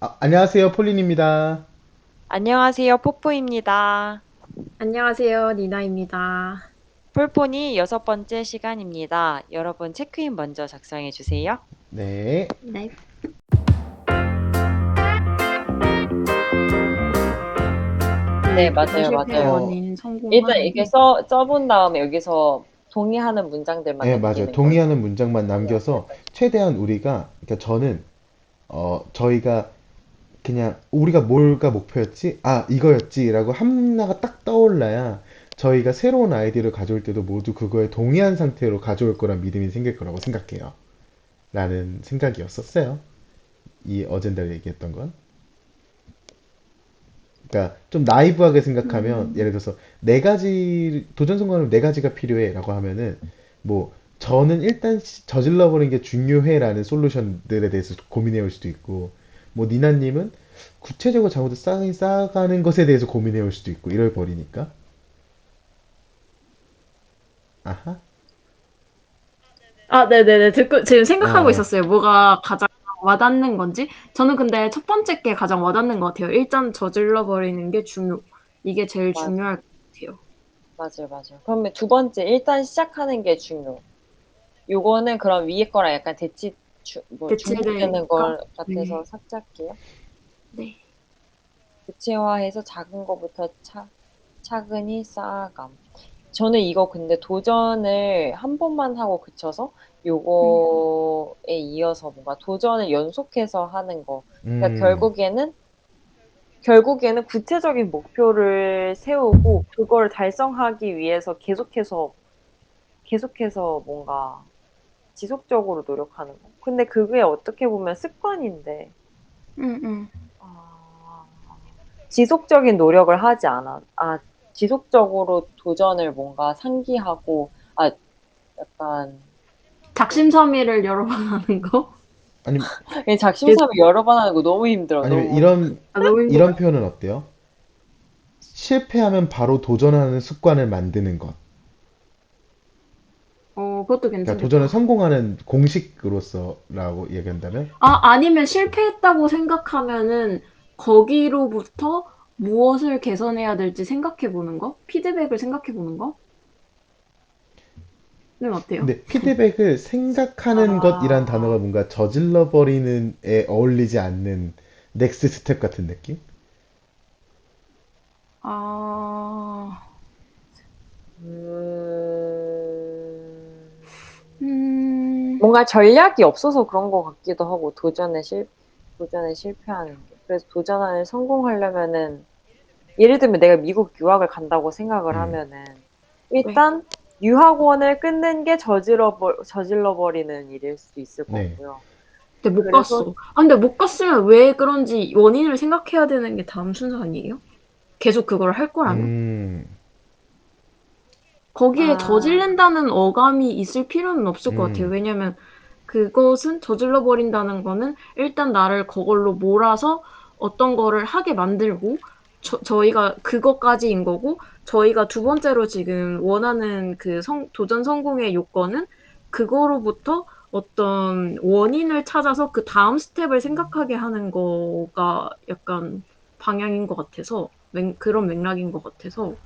아, 안녕하세요, 폴린입니다. 안녕하세요, 포포입니다. 안녕하세요, 니나입니다. 폴폰이 여섯 번째 시간입니다. 여러분 체크인 먼저 작성해 주세요. 네. 네. 네, 맞아요, 맞아요. 원인 성공. 일단 이렇게 써, 써본 다음에 여기서 동의하는 문장들만 네, 남기는 맞아요. 거예요. 동의하는 문장만 남겨서 최대한 우리가, 그러니까 저는, 어, 저희가 그냥 우리가 뭘가 목표였지? 아, 이거였지라고 하나가 딱 떠올라야 저희가 새로운 아이디어를 가져올 때도 모두 그거에 동의한 상태로 가져올 거란 믿음이 생길 거라고 생각해요. 라는 생각이었었어요. 이 어젠다를 얘기했던 건. 그러니까 좀 나이브하게 생각하면 예를 들어서 네 가지 도전 성공하려면 네 가지가 필요해라고 하면은 뭐 저는 일단 시- 저질러 버리는 게 중요해라는 솔루션들에 대해서 고민해 올 수도 있고 뭐 니나님은 구체적으로 잘못을 쌓이 쌓아가는 것에 대해서 고민해 올 수도 있고 이럴 버리니까 아하 아, 네네네. 듣고, 지금 생각하고 어. 있었어요. 뭐가 가장 와닿는 건지. 저는 근데 첫 번째 게 가장 와닿는 것 같아요. 일단 저질러 버리는 게 중요. 이게 제일 맞아. 중요할 것 같아요. 맞아요, 맞아요. 그러면 두 번째, 일단 시작하는 게 중요. 요거는 그럼 위에 거랑 약간 대치, 주, 뭐 대치되니까. 중복되는 걸 같아서 네. 삭제할게요. 네. 구체화해서 작은 거부터 차, 차근히 쌓아감. 저는 이거 근데 도전을 한 번만 하고 그쳐서 요거에 이어서 뭔가 도전을 연속해서 하는 거. 그러니까 음, 결국에는 결국에는 구체적인 목표를 세우고 그걸 달성하기 위해서 계속해서 계속해서 뭔가 지속적으로 노력하는 거. 근데 그게 어떻게 보면 습관인데 응, 응. 아, 지속적인 노력을 하지 않아. 아, 지속적으로 도전을 뭔가 상기하고, 아, 약간, 작심삼일을 여러 번 하는 거? 아니 작심삼일 여러 번 하는 거 너무 힘들어. 아니면 너무. 이런 아, 너무 힘들어. 이런 표현은 어때요? 실패하면 바로 도전하는 습관을 만드는 것. 어, 그것도 그러니까 괜찮겠다. 도전을 성공하는 공식으로서라고 얘기한다면 아, 아니면 실패했다고 생각하면은 거기로부터 무엇을 개선해야 될지 생각해 보는 거? 피드백을 생각해 보는 거? 는 어때요? 근데 피드백을 생각하는 아. 것이란 단어가 뭔가 저질러 버리는 에 어울리지 않는 넥스트 스텝 같은 느낌? 아, 음, 뭔가 전략이 없어서 그런 것 같기도 하고, 도전에 실, 도전에 실패하는 게. 그래서 도전을 성공하려면은, 예를 들면 내가 미국 유학을 간다고 생각을 음. 하면은, 일단, 유학원을 끊는 게 저질러, 버, 저질러 버리는 일일 수 있을 네. 거고요. 근데 못 그래서- 갔어. 아, 근데 못 갔으면 왜 그런지 원인을 생각해야 되는 게 다음 순서 아니에요? 계속 그걸 할 거라면? 음, 거기에 아. 저지른다는 어감이 있을 필요는 없을 것 음. 같아요. 왜냐면 그것은 저질러 버린다는 거는 일단 나를 그걸로 몰아서 어떤 거를 하게 만들고 저, 저희가 그것까지인 거고 저희가 두 번째로 지금 원하는 그 성, 도전 성공의 요건은 그거로부터 어떤 원인을 찾아서 그 다음 스텝을 생각하게 하는 거가 약간 방향인 것 같아서 맥- 그런 맥락인 것 같아서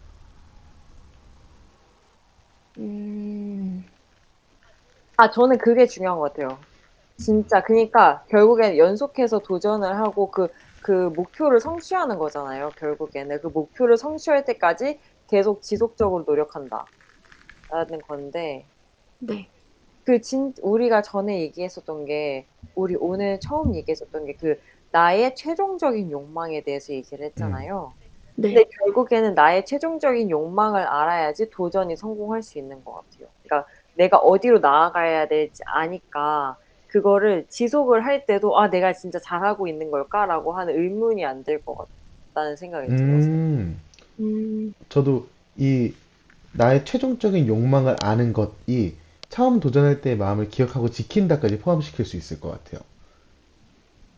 음, 아, 저는 그게 중요한 것 같아요. 진짜, 그니까, 결국엔 연속해서 도전을 하고 그, 그 목표를 성취하는 거잖아요, 결국에는. 그 목표를 성취할 때까지 계속 지속적으로 노력한다. 라는 건데, 네. 그 진, 우리가 전에 얘기했었던 게, 우리 오늘 처음 얘기했었던 게 그, 나의 최종적인 욕망에 대해서 얘기를 했잖아요. 네. 근데 결국에는 나의 최종적인 욕망을 알아야지 도전이 성공할 수 있는 것 같아요. 그러니까 내가 어디로 나아가야 될지 아니까 그거를 지속을 할 때도 아 내가 진짜 잘하고 있는 걸까라고 하는 의문이 안들것 같다는 생각이 들었어요. 음, 음, 저도 이 나의 최종적인 욕망을 아는 것이 처음 도전할 때의 마음을 기억하고 지킨다까지 포함시킬 수 있을 것 같아요.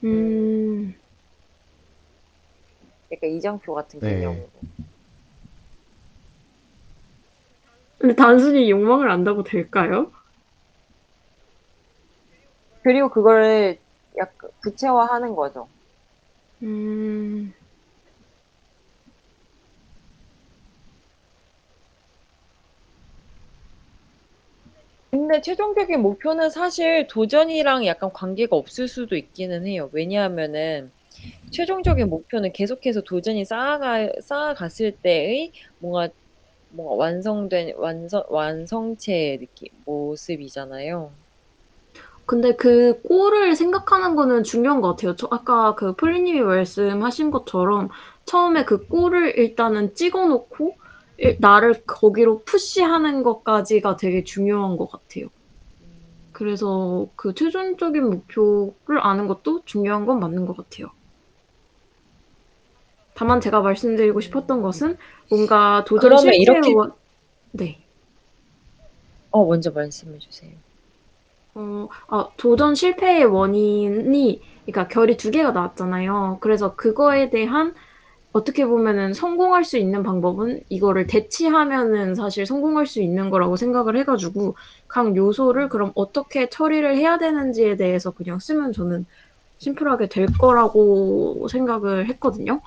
음, 그러니까 이정표 같은 네. 개념으로. 근데 단순히 욕망을 안다고 될까요? 그리고 그거를 약간 구체화하는 거죠. 음, 근데 최종적인 목표는 사실 도전이랑 약간 관계가 없을 수도 있기는 해요. 왜냐하면은 최종적인 목표는 계속해서 도전이 쌓아가, 쌓아갔을 때의 뭔가, 뭔가 완성된, 완성, 완성체의 느낌, 모습이잖아요. 근데 그 꼴을 생각하는 거는 중요한 것 같아요. 저 아까 그 폴리님이 말씀하신 것처럼 처음에 그 꼴을 일단은 찍어놓고 일- 나를 거기로 푸시하는 것까지가 되게 중요한 것 같아요. 그래서 그 최종적인 목표를 아는 것도 중요한 건 맞는 것 같아요. 다만 제가 말씀드리고 싶었던 것은 뭔가 도전 그러면 실패 이렇게- 원... 네. 어, 먼저 말씀해 주세요. 어, 아, 도전 실패의 원인이, 그러니까 결이 두 개가 나왔잖아요. 그래서 그거에 대한 어떻게 보면은 성공할 수 있는 방법은 이거를 대치하면은 사실 성공할 수 있는 거라고 생각을 해가지고 각 요소를 그럼 어떻게 처리를 해야 되는지에 대해서 그냥 쓰면 저는 심플하게 될 거라고 생각을 했거든요.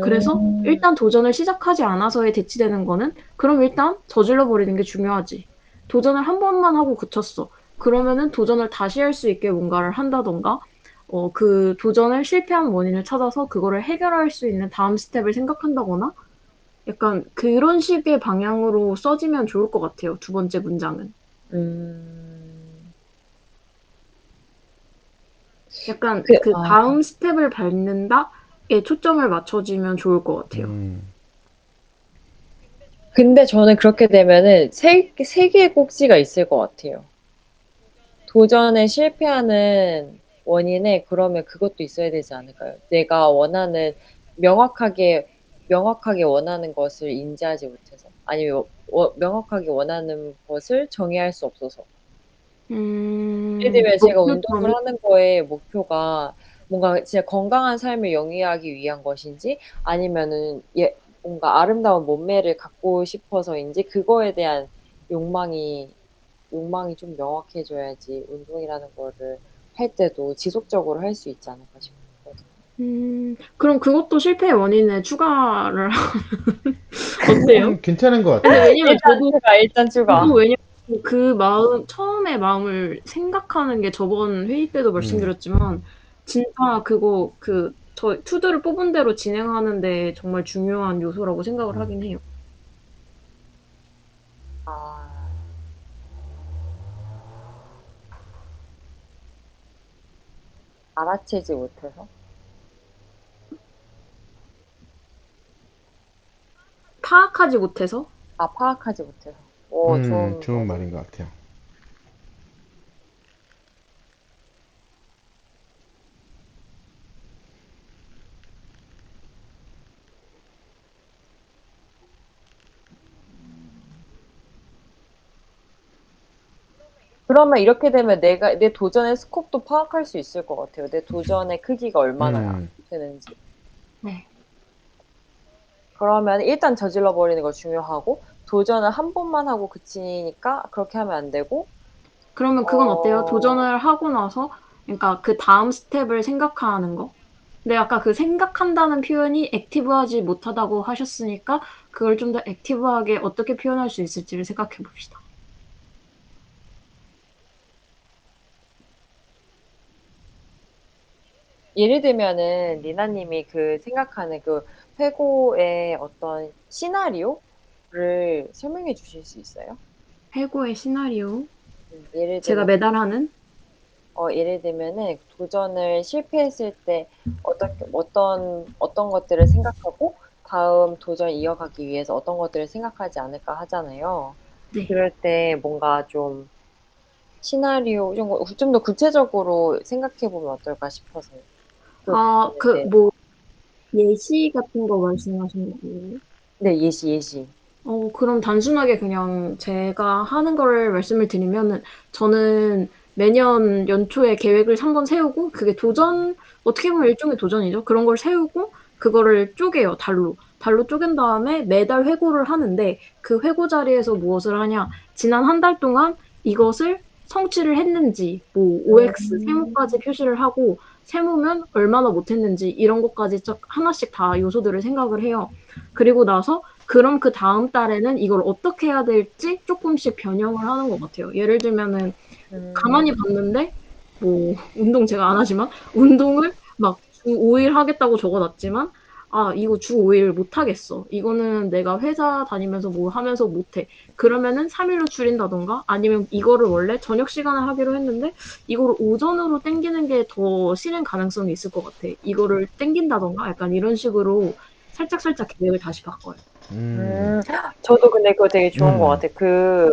그래서 음. 일단 도전을 시작하지 않아서의 대치되는 거는 그럼 일단 저질러 버리는 게 중요하지. 도전을 한 번만 하고 그쳤어. 그러면은 도전을 다시 할 수 있게 뭔가를 한다던가, 어, 그 도전을 실패한 원인을 찾아서 그거를 해결할 수 있는 다음 스텝을 생각한다거나, 약간 그런 식의 방향으로 써지면 좋을 것 같아요. 두 번째 문장은. 음. 약간 그- 그, 아. 다음 스텝을 밟는다 에 초점을 맞춰지면 좋을 것 같아요. 음, 근데 저는 그렇게 되면은 세, 세 개의 꼭지가 있을 것 같아요. 도전에 실패하는 원인에 그러면 그것도 있어야 되지 않을까요? 내가 원하는 명확하게 명확하게 원하는 것을 인지하지 못해서 아니면 워- 명확하게 원하는 것을 정의할 수 없어서 음, 예를 들면 제가 목표 운동을 하는 거에 목표가 뭔가 진짜 건강한 삶을 영위하기 위한 것인지 아니면은 예, 뭔가 아름다운 몸매를 갖고 싶어서인지 그거에 대한 욕망이 욕망이 좀 명확해져야지 운동이라는 거를 할 때도 지속적으로 할 수 있지 않을까 싶거든요. 음, 그럼 그것도 실패의 원인에 추가를 하면 어때요? 음, 괜찮은 것 같아요. 왜냐면 저도 추가, 일단 추가. 왜냐면 그 마음 처음에 마음을 생각하는 게 저번 회의 때도 말씀드렸지만 진짜 그거 그 저 투두를 뽑은 대로 진행하는 데 정말 중요한 요소라고 생각을 하긴 해요. 아, 알아채지 못해서. 파악하지 못해서 아, 파악하지 못해서. 오, 음, 좋은, 좋은 말인 것 같아요. 그러면 이렇게 되면 내가, 내 도전의 스콥도 파악할 수 있을 것 같아요. 내 도전의 크기가 얼마나 음. 되는지. 네. 그러면 일단 저질러 버리는 거 중요하고, 도전을 한 번만 하고 그치니까 그렇게 하면 안 되고, 그러면 그건 어. 어때요? 도전을 하고 나서 그러니까 그 다음 스텝을 생각하는 거. 근데 아까 그 생각한다는 표현이 액티브하지 못하다고 하셨으니까 그걸 좀 더 액티브하게 어떻게 표현할 수 있을지를 생각해 봅시다. 예를 들면은 리나님이 그 생각하는 그 회고의 어떤 시나리오를 설명해 주실 수 있어요? 해고의 시나리오. 음, 예를 제가 들면 매달 하는 어, 예를 들면은 도전을 실패했을 때 어떻게 어떤 어떤 것들을 생각하고 다음 도전 이어가기 위해서 어떤 것들을 생각하지 않을까 하잖아요. 네. 그럴 때 뭔가 좀 시나리오 좀 더 구체적으로 생각해 보면 어떨까 싶어서요. 그 아, 그 네. 뭐 예시 같은 거 말씀하시는 거예요? 네, 예시 예시. 어, 그럼 단순하게 그냥 제가 하는 거를 말씀을 드리면은 저는 매년 연초에 계획을 한번 세우고 그게 도전, 어떻게 보면 일종의 도전이죠. 그런 걸 세우고 그거를 쪼개요, 달로. 달로 쪼갠 다음에 매달 회고를 하는데 그 회고 자리에서 무엇을 하냐. 지난 한 달 동안 이것을 성취를 했는지, 뭐 OX 음. 세모까지 표시를 하고 세무면 얼마나 못했는지 이런 것까지 쫙 하나씩 다 요소들을 생각을 해요. 그리고 나서 그럼 그 다음 달에는 이걸 어떻게 해야 될지 조금씩 변형을 하는 것 같아요. 예를 들면은 음, 가만히 봤는데 뭐 운동 제가 안 하지만 운동을 막주 5일 하겠다고 적어놨지만 아 이거 주 5일 못 하겠어. 이거는 내가 회사 다니면서 뭐 하면서 못 해. 그러면은 3일로 줄인다던가 아니면 이거를 원래 저녁 시간에 하기로 했는데 이거를 오전으로 땡기는 게 더 실행 가능성이 있을 것 같아. 이거를 땡긴다던가 약간 이런 식으로 살짝 살짝 계획을 다시 바꿔요. 음, 음, 저도 근데 그거 되게 좋은 음. 것 같아. 그,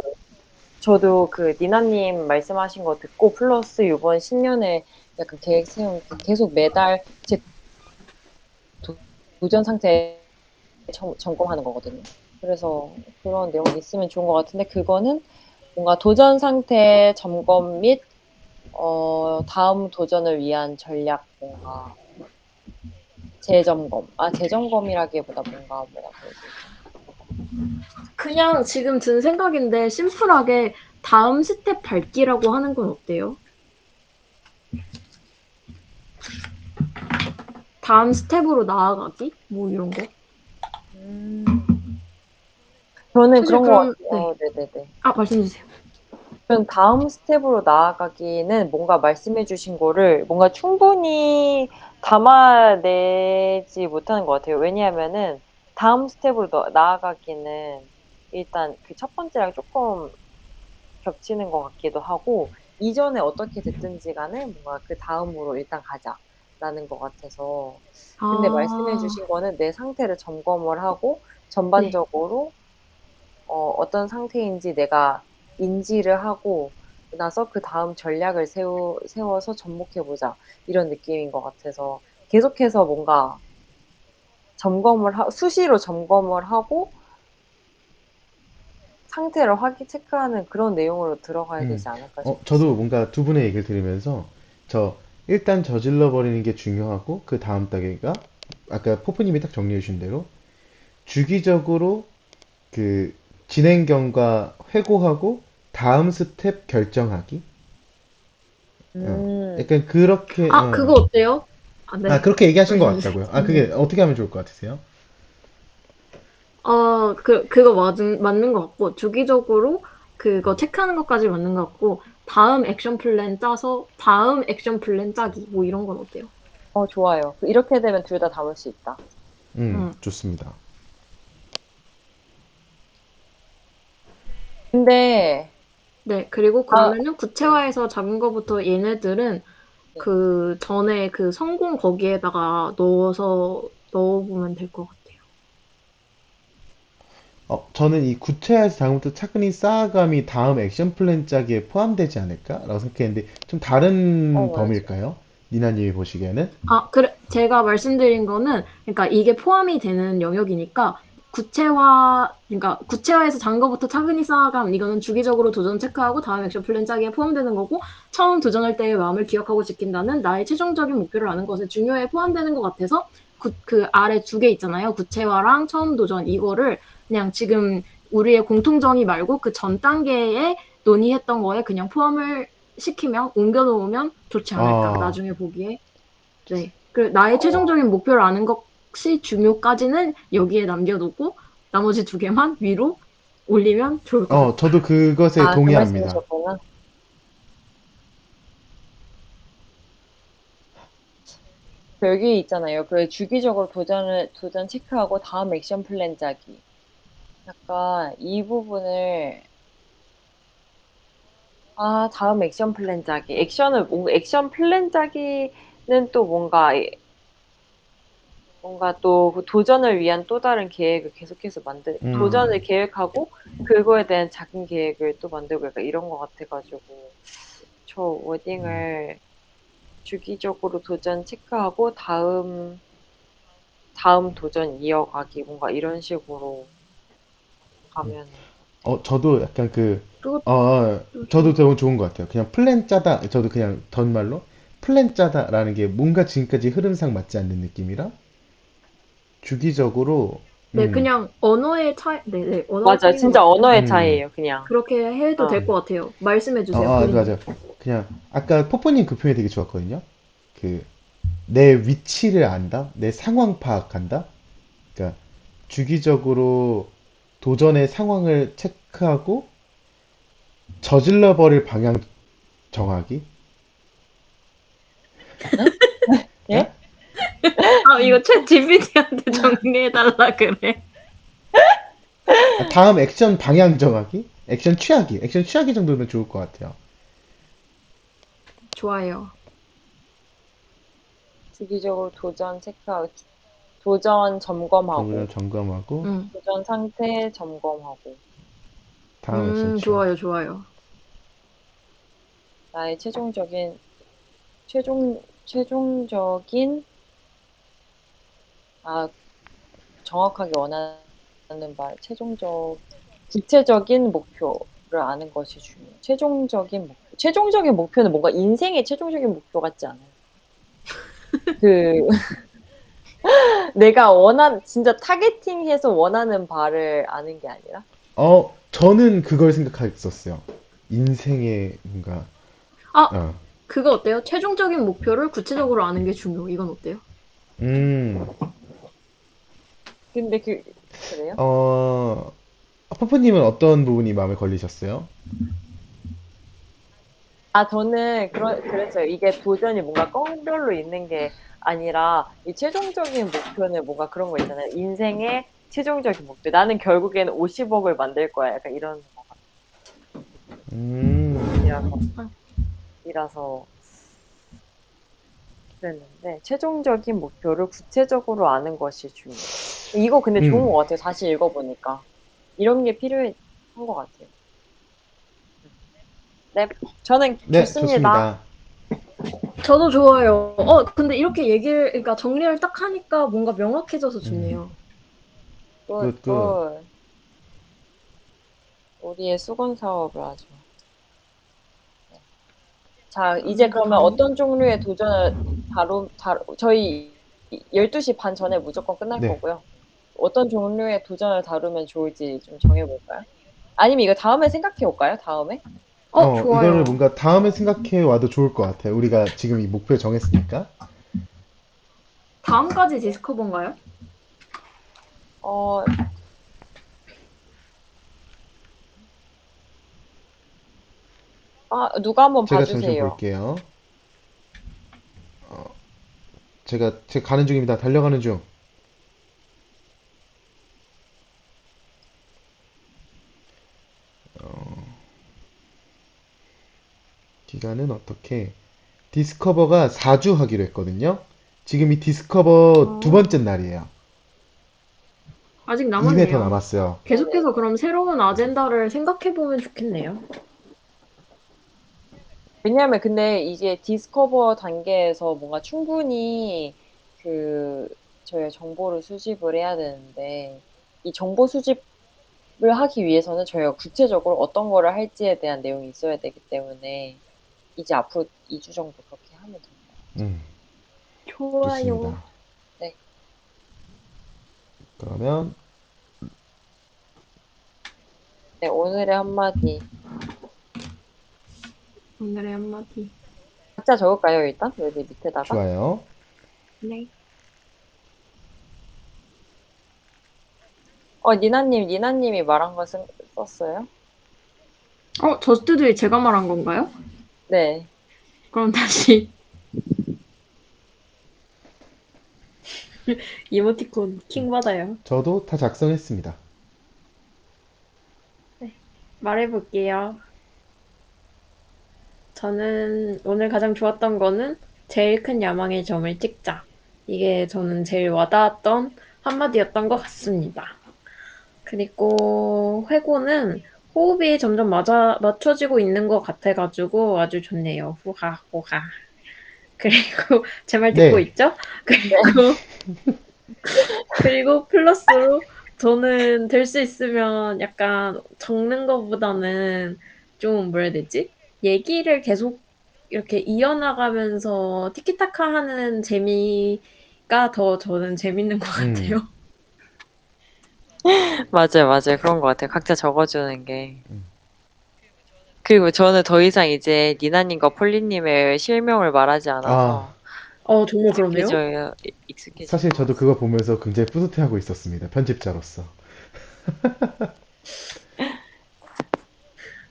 저도 그 니나님 말씀하신 거 듣고 플러스 이번 신년에 약간 계획 세운 게 계속 매달 제 도- 도전 상태 점, 점검하는 거거든요. 그래서 그런 내용이 있으면 좋은 것 같은데 그거는 뭔가 도전 상태 점검 및 어, 다음 도전을 위한 전략 뭔가 재점검. 아, 재점검이라기보다 뭔가 뭐라 그러지? 그냥 지금 든 생각인데 심플하게 다음 스텝 밟기라고 하는 건 어때요? 다음 스텝으로 나아가기? 뭐 이런 거? 음. 저는 사실 그런 거 그럼- 같아요. 네네네. 아, 말씀해 주세요. 저는 다음 스텝으로 나아가기는 뭔가 말씀해주신 거를 뭔가 충분히 담아내지 못하는 것 같아요. 왜냐하면은 다음 스텝으로 나- 나아가기는 일단 그 첫 번째랑 조금 겹치는 것 같기도 하고 이전에 어떻게 됐든지 간에 뭔가 그 다음으로 일단 가자 라는 것 같아서 근데 아, 말씀해주신 거는 내 상태를 점검을 하고 전반적으로 어, 어떤 상태인지 내가 인지를 하고 나서 그 다음 전략을 세우, 세워서 접목해 보자 이런 느낌인 것 같아서 계속해서 뭔가 점검을 하, 수시로 점검을 하고 상태를 확인 체크하는 그런 내용으로 들어가야 음. 되지 않을까 어, 싶어요. 저도 뭔가 두 분의 얘기를 들으면서 저 일단 저질러 버리는 게 중요하고 그 다음 단계가 아까 포프님이 딱 정리해 주신 대로 주기적으로 그 진행 경과 회고하고 다음 스텝 결정하기. 음, 약간 그렇게 아, 어. 그거 어때요? 아, 네. 아, 그렇게 얘기하신 것 같다고요. 아, 그게 어떻게 하면 좋을 것 같으세요? 어, 그, 그거 맞은, 맞는 것 같고, 주기적으로 그거 체크하는 것까지 맞는 것 같고, 다음 액션 플랜 짜서, 다음 액션 플랜 짜기, 뭐 이런 건 어때요? 어, 좋아요. 이렇게 되면 둘 다 담을 수 있다. 음, 음. 좋습니다. 근데 네, 그리고 그러면은 구체화해서 잡은 거부터 얘네들은 그 전에 그 성공 거기에다가 넣어서 넣어보면 될 것 같아요. 어, 저는 이 구체화에서 다음부터 차근히 쌓아감이 다음 액션 플랜 짜기에 포함되지 않을까라고 생각했는데 좀 다른 어, 맞아. 범위일까요? 니나님이 보시기에는? 아, 그래. 제가 말씀드린 거는, 그러니까 이게 포함이 되는 영역이니까, 구체화, 그러니까 구체화해서 장 거부터 차근히 쌓아감, 이거는 주기적으로 도전 체크하고 다음 액션 플랜 짜기에 포함되는 거고, 처음 도전할 때의 마음을 기억하고 지킨다는 나의 최종적인 목표를 아는 것에 중요에 포함되는 것 같아서, 구, 그 아래 두 개 있잖아요. 구체화랑 처음 도전. 이거를 그냥 지금 우리의 공통정의 말고 그 전 단계에 논의했던 거에 그냥 포함을 시키면, 옮겨놓으면 좋지 않을까, 아. 나중에 보기에. 네. 그 나의 최종적인 목표를 아는 것이 중요까지는 여기에 남겨두고 나머지 두 개만 위로 올리면 좋을 것 같아요. 어, 저도 그것에 아, 그 동의합니다. 그 여기 있잖아요. 그 주기적으로 도전을 도전 체크하고 다음 액션 플랜 짜기. 약간 이 부분을 아 다음 액션 플랜 짜기. 액션을 뭔가 액션 플랜 짜기는 또 뭔가 뭔가 또그 도전을 위한 또 다른 계획을 계속해서 만들 음. 도전을 계획하고 그거에 대한 작은 계획을 또 만들고 약간 이런 것 같아가지고 저 워딩을 주기적으로 도전 체크하고 다음 다음 도전 이어가기 뭔가 이런 식으로 가면 어, 저도 약간 그, 어, 어, 저도 너무 좋은 것 같아요. 그냥 플랜 짜다, 저도 그냥 덧말로 플랜 짜다라는 게 뭔가 지금까지 흐름상 맞지 않는 느낌이라 주기적으로, 네, 음, 그냥 언어의 차이, 네, 네, 언어의 맞아 차이인 진짜 것 같아요. 언어의 음. 차이예요 그냥 그렇게 해도 어. 될것 같아요. 말씀해 어, 주세요. 아, 본인. 맞아. 그냥, 아까 포포님 그 표현이 되게 좋았거든요. 그, 내 위치를 안다? 내 상황 파악한다? 그러니까 주기적으로 도전의 상황을 체크하고 저질러 버릴 방향 정하기? 예? 아 이거 챗 GPT한테 정리해달라 그래. 아, 다음 액션 방향 정하기? 액션 취하기. 액션 취하기 정도면 좋을 것 같아요. 좋아요. 주기적으로 도전 체크하고 도전 점검하고 정보를 점검하고 음, 도전 상태 점검하고 다음 음 취하기. 좋아요 좋아요. 나의 최종적인 최종 최종적인 아 정확하게 원하는 말 최종적 구체적인 목표를 아는 것이 중요해요. 최종적인 목표. 최종적인 목표는 뭔가 인생의 최종적인 목표 같지 않아요. 그 내가 원한 진짜 타겟팅해서 원하는 바를 아는 게 아니라 어, 저는 그걸 생각했었어요. 인생의 뭔가 아 어. 그거 어때요? 최종적인 목표를 구체적으로 아는 게 중요. 이건 어때요? 음, 근데 그 그래요? 어, 퍼프님은 어떤 부분이 마음에 걸리셨어요? 아, 저는 그런, 그랬어요. 이게 도전이 뭔가 껑별로 있는 게 아니라, 이 최종적인 목표는 뭔가 그런 거 있잖아요. 인생의 최종적인 목표. 나는 결국에는 50억을 만들 거야. 약간 이런 거 음, 이라서, 이라서 그랬는데, 최종적인 목표를 구체적으로 아는 것이 중요해요. 이거 근데 좋은 음. 것 같아요. 다시 읽어보니까. 이런 게 필요한 것 같아요. 네, 저는 네, 좋습니다. 좋습니다. 저도 좋아요. 어 근데 이렇게 얘기를 그러니까 정리를 딱 하니까 뭔가 명확해져서 좋네요. 굿, 굿, 굿. 굿. 우리의 수건 사업을 하죠. 네. 자, 이제 음, 그러면. 어떤 종류의 도전을 다루, 다루, 저희 12시 반 전에 무조건 끝날 네. 거고요. 어떤 종류의 도전을 다루면 좋을지 좀 정해볼까요? 아니면 이거 다음에 생각해 올까요? 다음에? 어, 어, 좋아요. 이거를 뭔가 다음에 생각해 와도 좋을 것 같아요. 우리가 지금 이 목표 정했으니까. 다음까지 디스커버인가요? 어, 아, 누가 한번 제가 잠시만 봐주세요. 볼게요. 어, 제가, 제가 가는 중입니다. 달려가는 중. 어, 기간은 어떻게? 디스커버가 4주 하기로 했거든요. 지금 이 디스커버 어. 두 번째 날이에요. 아직 2회 더 남았네요. 남았어요. 계속해서 그럼 새로운 아젠다를 생각해 보면 좋겠네요. 왜냐하면 근데 이게 디스커버 단계에서 뭔가 충분히 그 저희가 정보를 수집을 해야 되는데 이 정보 수집을 하기 위해서는 저희가 구체적으로 어떤 거를 할지에 대한 내용이 있어야 되기 때문에 이제 앞으로 2주 정도 그렇게 하면 됩니다. 음, 좋아요. 좋습니다. 네. 그러면 네, 오늘의 한마디 오늘의 한마디. 각자 적을까요 일단 여기 밑에다가 좋아요. 네. 어 니나님 니나님이 말한 거 쓴- 썼어요? 어, 저스트드에 제가 말한 건가요? 네 그럼 다시 이모티콘 킹 받아요. 저도 다 작성했습니다. 말해볼게요. 저는 오늘 가장 좋았던 거는 제일 큰 야망의 점을 찍자. 이게 저는 제일 와닿았던 한마디였던 것 같습니다. 그리고 회고는 호흡이 점점 맞아, 맞춰지고 있는 것 같아가지고 아주 좋네요. 후하, 호하. 그리고 제 말 듣고 네. 있죠? 그리고, 그리고 플러스로 저는 될 수 있으면 약간 적는 것보다는 좀 뭐라 해야 되지? 얘기를 계속 이렇게 이어나가면서 티키타카 하는 재미가 더 저는 재밌는 것 음. 같아요. 맞아요, 맞아요. 그런 것 같아요. 각자 적어주는 게. 음. 그리고 저는 더 이상 이제 니나님과 폴리님의 실명을 말하지 않아서 아, 어, 정말 그러네요. 익숙해져요. 이- 익숙해져. 사실 저도 그거 보면서 굉장히 뿌듯해하고 있었습니다. 편집자로서.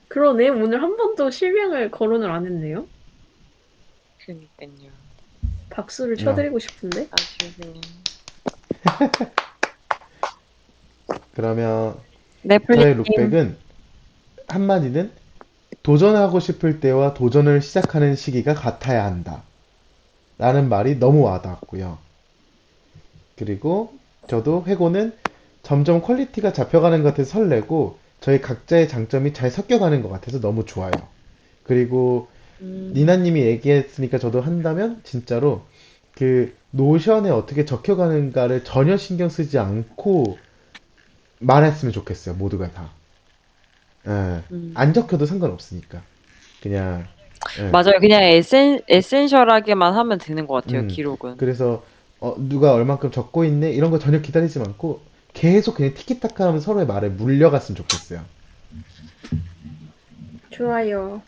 그러네. 오늘 한 번도 실명을 거론을 안 했네요. 그니까요. 박수를 쳐드리고 싶은데. 그냥. 그러면 네, 저의 플리님. 룩백은 한마디는 도전하고 싶을 때와 도전을 시작하는 시기가 같아야 한다. 라는 말이 너무 와닿았고요. 그리고 저도 회고는 점점 퀄리티가 잡혀가는 것 같아서 설레고 저희 각자의 장점이 잘 섞여가는 것 같아서 너무 좋아요. 그리고 음, 니나님이 얘기했으니까 저도 한다면 진짜로 그 노션에 어떻게 적혀가는가를 전혀 신경 쓰지 않고 말했으면 좋겠어요. 모두가 다. 예. 음. 안 적혀도 상관없으니까. 그냥 예. 맞아요. 그냥 에센, 에센셜하게만 하면 되는 것 같아요, 음. 기록은. 그래서 어, 누가 얼만큼 적고 있네 이런 거 전혀 기다리지 않고 계속 그냥 티키타카 하면 서로의 말에 물려갔으면 좋겠어요. 좋아요.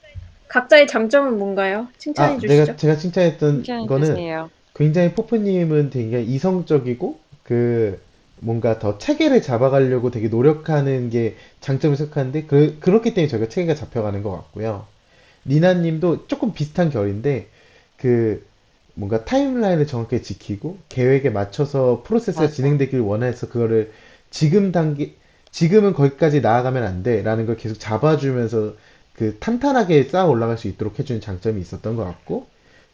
각자의 장점은 뭔가요? 칭찬해 아, 주시죠. 내가 제가 칭찬했던 거는 칭찬해주세요. 굉장히 포프님은 되게 이성적이고 그 뭔가 더 체계를 잡아가려고 되게 노력하는 게 장점을 생각하는데 그, 그렇기 때문에 저희가 체계가 잡혀가는 것 같고요. 니나님도 조금 비슷한 결인데 그 뭔가 타임라인을 정확하게 지키고 계획에 맞춰서 프로세스가 맞아. 진행되길 원해서 그거를 지금 단계 지금은 거기까지 나아가면 안 돼라는 걸 계속 잡아주면서 그 탄탄하게 쌓아 올라갈 수 있도록 해주는 장점이 있었던 것 같고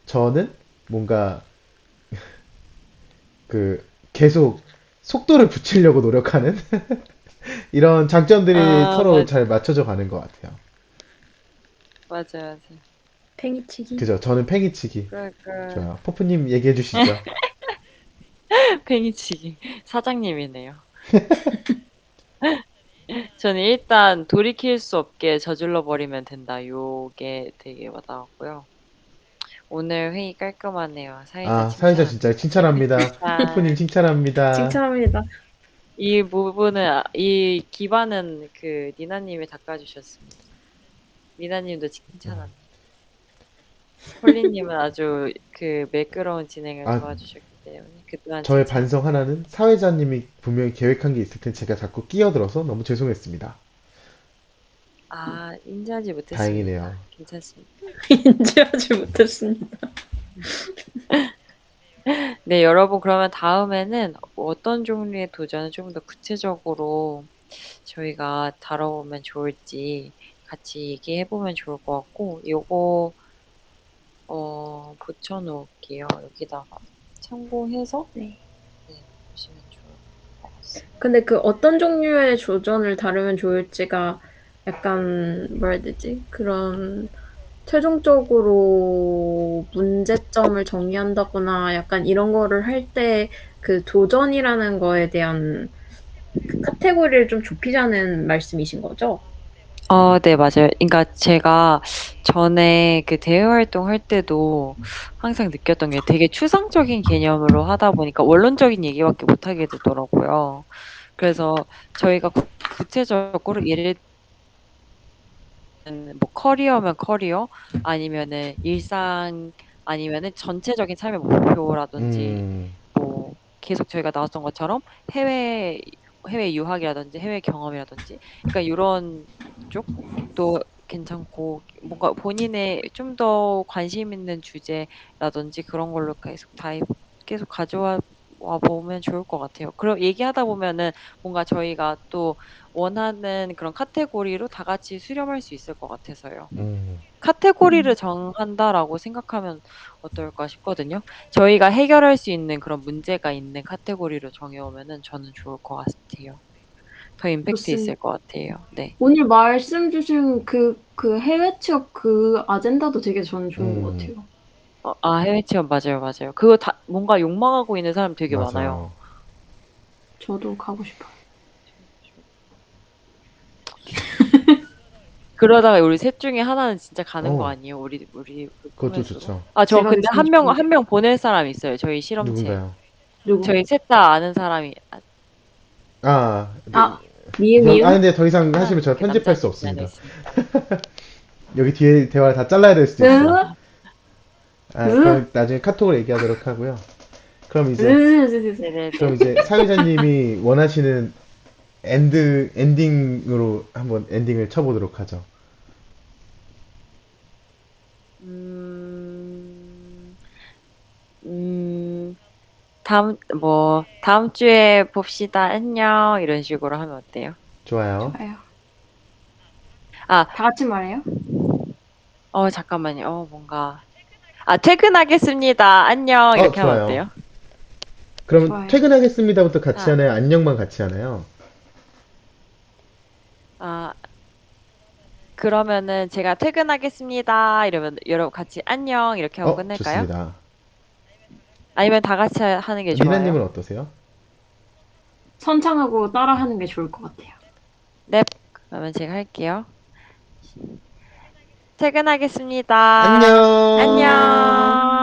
저는 뭔가 그 계속 속도를 붙이려고 노력하는 이런 장점들이 아, 서로 맞아. 잘 맞춰져 가는 것 같아요. 맞아요, 맞아요. 팽이치기. 그죠? 저는 팽이치기 그, 그, 좋아요. 포프님 얘기해 주시죠. 팽이치기. 사장님이네요. 저는 일단 돌이킬 수 없게 저질러 버리면 된다. 요게 되게 와닿았고요. 오늘 회의 깔끔하네요. 사회자 아, 사회자 칭찬. 진짜 칭찬합니다. 칭찬. 포프님 칭찬합니다. 칭찬합니다. 이 부분은 아- 이 기반은 그 니나님이 닦아주셨습니다. 니나님도 칭찬합니다. 폴리님은 아주 그 매끄러운 진행을 아, 도와주셨기 때문에 그동안 저의 칭찬. 반성 하나는 사회자님이 분명히 계획한 게 있을 텐데 제가 자꾸 끼어들어서 너무 죄송했습니다. 아 인지하지 못했습니다. 다행이네요. 괜찮습니다. 인지하지 못했습니다. 네, 여러분 그러면 다음에는 어떤 종류의 도전을 좀 더 구체적으로 저희가 다뤄보면 좋을지 같이 얘기해보면 좋을 것 같고 요거 어 붙여놓을게요. 여기다가 참고해서 네. 네, 보시면 좋을 것 같습니다. 근데 그 어떤 종류의 조전을 다루면 좋을지가 약간 뭐라 해야 되지? 그런 최종적으로 문제점을 정의한다거나 약간 이런 거를 할 때 그 도전이라는 거에 대한 그 카테고리를 좀 좁히자는 말씀이신 거죠? 어, 네, 맞아요. 그러니까 제가 전에 그 대외 활동할 때도 항상 느꼈던 게 되게 추상적인 개념으로 하다 보니까 원론적인 얘기밖에 못 하게 되더라고요. 그래서 저희가 구, 구체적으로 예를 뭐 커리어면 커리어 아니면은 일상 아니면은 전체적인 삶의 목표라든지 음, 뭐 계속 저희가 나왔던 것처럼 해외 해외 유학이라든지 해외 경험이라든지 그러니까 이런 쪽도 괜찮고 뭔가 본인의 좀 더 관심 있는 주제라든지 그런 걸로 계속 다 계속 가져와 와 보면 좋을 것 같아요. 그럼 얘기하다 보면은 뭔가 저희가 또 원하는 그런 카테고리로 다 같이 수렴할 수 있을 것 같아서요. 음, 카테고리를 정한다라고 생각하면 어떨까 싶거든요. 저희가 해결할 수 있는 그런 문제가 있는 카테고리로 정해오면은 저는 좋을 것 같아요. 더 임팩트 있을 좋습니다. 것 같아요. 네. 오늘 말씀 주신 그, 그 해외 취업 그 아젠다도 되게 저는 좋은 것 음. 같아요. 어, 아, 해외 취업 맞아요, 맞아요. 그거 다 뭔가 욕망하고 있는 사람 되게 맞아요. 많아요. 저도 가고 싶어요. 그러다가 우리 셋 중에 하나는 진짜 가는 어. 거 아니에요? 우리 우리 그 그것도. 좋죠. 아, 저 제가 근데 한 명. 한 명 보낼 사람 있어요. 저희 실험체. 누군가요? 누구? 저희 셋 다 아는 사람이 아, 아, 아, 미유 형, 미유? 아 근데 더 이상 하시면 저그 편집할 수 없습니다. 있습니다. 여기 뒤에 대화를 다 잘라야 될 수도 있어요. 응? 아, 그럼 나중에 카톡으로 얘기하도록 하고요. 그럼 이제 으으으으. 네네. 그럼 이제 사회자님이 원하시는 엔드 엔딩으로 한번 엔딩을 쳐보도록 하죠. 음, 음, 다음, 뭐, 다음 주에 봅시다. 안녕. 이런 식으로 하면 어때요? 좋아요. 좋아요. 아. 다 같이 말해요? 어, 잠깐만요. 어, 뭔가. 아, 퇴근하겠습니다. 안녕. 이렇게 어, 하면 좋아요. 어때요? 그럼 좋아요. 퇴근하겠습니다부터 같이 아. 하나요? 안녕만 같이 하나요? 아, 그러면은 제가 퇴근하겠습니다. 이러면 여러분 같이 안녕. 이렇게 하고 어, 끝낼까요? 좋습니다. 아니면 다 같이 하는 게 좋아요? 미나님은 어떠세요? 선창하고 따라하는 게 좋을 것 같아요. 네. 그러면 제가 할게요. 퇴근하겠습니다. 안녕. 안녕.